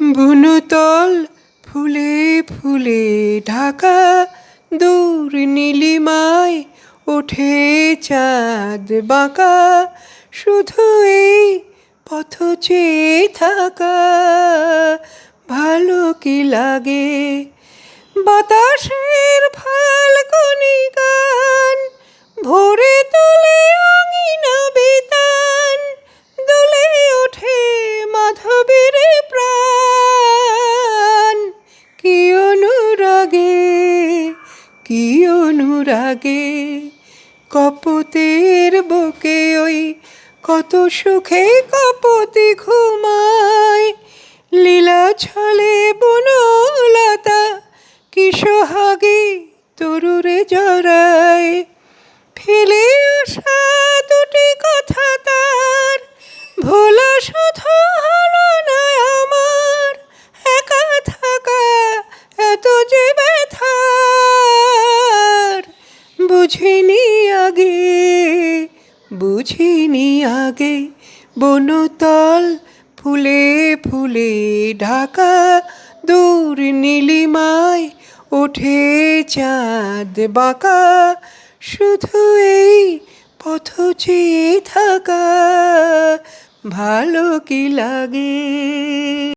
বুনুতল ফুলে ফুলে ঢাকা দূর নীলিমায় ওঠে চাঁদ বাঁকা, শুধু এই পথ চেয়ে থাকা। ভালো কি লাগে? বাতাসের ফাল্গুনি গান, ভোরে তোলে আঙিনা বেতান, দুলে ওঠে মাধবীর অনুরাগে কপতের বুকে ওই কত সুখে কপতি ঘুমায় লীলা ছলে বনলতা কিশোহাগে তরুরে জড়ায়। ফেলে বুঝিনি আগে বুঝিনি আগে। বনতল ফুলে ফুলে ঢাকা, দূর নীলিমায় ওঠে চাঁদ বাঁকা। শুধু এই পথ চেয়ে থাকা, ভালো কি লাগে?